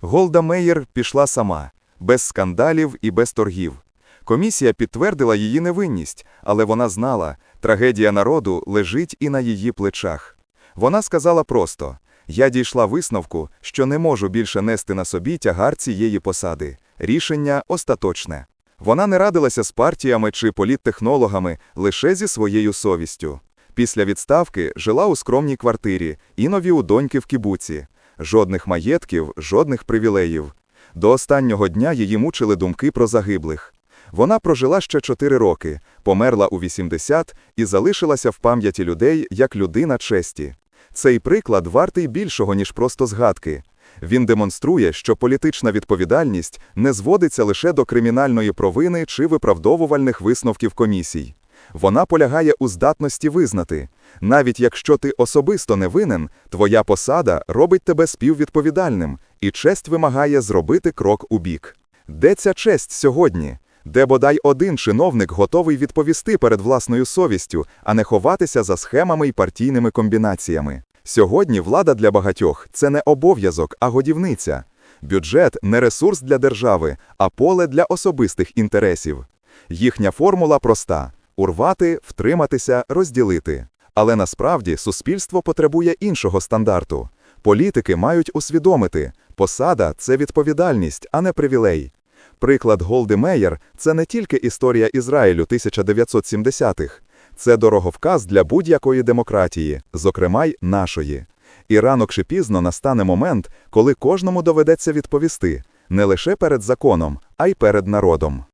Голда Меєр пішла сама, без скандалів і без торгів. Комісія підтвердила її невинність, але вона знала, трагедія народу лежить і на її плечах. Вона сказала просто: Я дійшла висновку, що не можу більше нести на собі тягар цієї посади. Рішення остаточне. Вона не радилася з партіями чи політтехнологами лише зі своєю совістю. Після відставки жила у скромній квартирі, інові у доньки в кібуці. Жодних маєтків, жодних привілеїв. До останнього дня її мучили думки про загиблих. Вона прожила ще 4 роки, померла у 80 і залишилася в пам'яті людей як людина честі. Цей приклад вартий більшого, ніж просто згадки. Він демонструє, що політична відповідальність не зводиться лише до кримінальної провини чи виправдовувальних висновків комісій. Вона полягає у здатності визнати, навіть якщо ти особисто не винен, твоя посада робить тебе співвідповідальним, і честь вимагає зробити крок у бік. Де ця честь сьогодні? Де бодай один чиновник готовий відповісти перед власною совістю, а не ховатися за схемами й партійними комбінаціями. Сьогодні влада для багатьох це не обов'язок, а годівниця. Бюджет не ресурс для держави, а поле для особистих інтересів. Їхня формула проста: урвати, втриматися, розділити. Але насправді суспільство потребує іншого стандарту. Політики мають усвідомити, посада це відповідальність, а не привілей. Приклад Голди Меєр – це не тільки історія Ізраїлю 1970-х. Це дороговказ для будь-якої демократії, зокрема й нашої. І рано чи пізно настане момент, коли кожному доведеться відповісти не лише перед законом, а й перед народом.